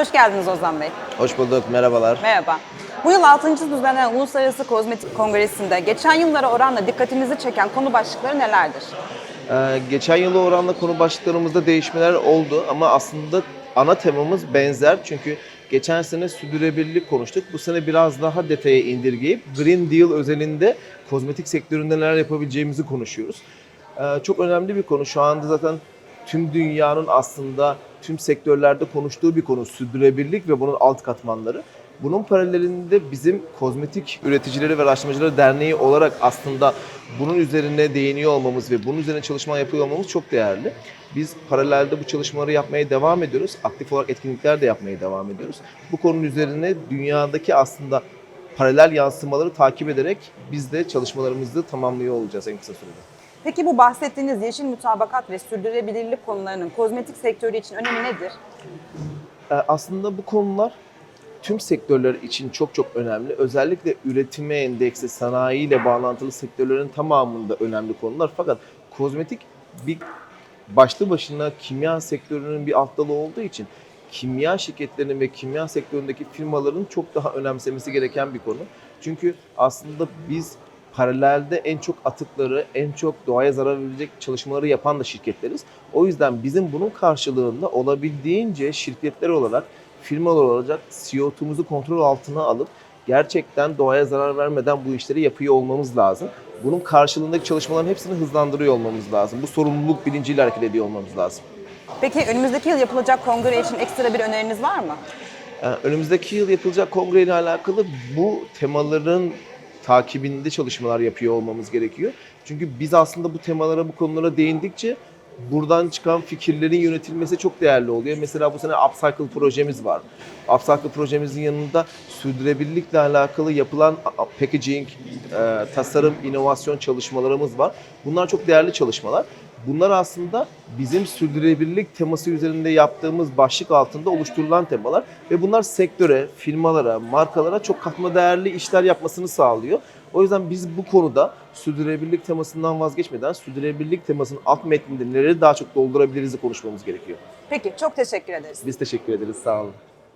Hoş geldiniz Ozan Bey. Hoş bulduk, merhabalar. Merhaba. Bu yıl 6. düzenlenen Uluslararası Kozmetik Kongresi'nde geçen yıllara oranla dikkatinizi çeken konu başlıkları nelerdir? Ee, geçen yıla oranla konu başlıklarımızda değişmeler oldu ama aslında ana temamız benzer. Çünkü geçen sene sürdürülebilirlik konuştuk. Bu sene biraz daha detaya indirgeyip Green Deal özelinde kozmetik sektöründe neler yapabileceğimizi konuşuyoruz. Ee, çok önemli bir konu. Şu anda zaten tüm dünyanın aslında tüm sektörlerde konuştuğu bir konu sürdürülebilirlik ve bunun alt katmanları. Bunun paralelinde bizim Kozmetik Üreticileri ve Araştırmacıları Derneği olarak aslında bunun üzerine değiniyor olmamız ve bunun üzerine çalışma yapıyor olmamız çok değerli. Biz paralelde bu çalışmaları yapmaya devam ediyoruz. Aktif olarak etkinlikler de yapmaya devam ediyoruz. Bu konunun üzerine dünyadaki aslında paralel yansımaları takip ederek biz de çalışmalarımızı tamamlıyor olacağız en kısa sürede. Peki bu bahsettiğiniz yeşil mutabakat ve sürdürülebilirlik konularının kozmetik sektörü için önemi nedir? Ee, Aslında bu konular tüm sektörler için çok çok önemli. Özellikle üretime endeksli, sanayiyle bağlantılı sektörlerin tamamında önemli konular. Fakat kozmetik bir başlı başına kimya sektörünün bir alt dalı olduğu için kimya şirketlerinin ve kimya sektöründeki firmaların çok daha önemsemesi gereken bir konu. Çünkü aslında biz paralelde en çok atıkları, en çok doğaya zarar verecek çalışmaları yapan da şirketleriz. O yüzden bizim bunun karşılığında olabildiğince şirketler olarak, firmalar olarak CO2'muzu kontrol altına alıp gerçekten doğaya zarar vermeden bu işleri yapıyor olmamız lazım. Bunun karşılığındaki çalışmaların hepsini hızlandırıyor olmamız lazım. Bu sorumluluk bilinciyle hareket ediyor olmamız lazım. Peki önümüzdeki yıl yapılacak kongre için ekstra bir öneriniz var mı? Ee, Önümüzdeki yıl yapılacak kongreyle alakalı bu temaların takibinde çalışmalar yapıyor olmamız gerekiyor. Çünkü biz aslında bu temalara, bu konulara değindikçe buradan çıkan fikirlerin yönetilmesi çok değerli oluyor. Mesela bu sene Upcycle projemiz var. Upcycle projemizin yanında sürdürülebilirlikle alakalı yapılan packaging, e, tasarım, inovasyon çalışmalarımız var. Bunlar çok değerli çalışmalar. Bunlar aslında bizim sürdürülebilirlik teması üzerinde yaptığımız başlık altında oluşturulan temalar ve bunlar sektöre, firmalara, markalara çok katma değerli işler yapmasını sağlıyor. O yüzden biz bu konuda sürdürülebilirlik temasından vazgeçmeden sürdürülebilirlik temasının alt metninde neleri daha çok doldurabiliriz konuşmamız gerekiyor. Peki çok teşekkür ederiz. Biz teşekkür ederiz. Sağ olun.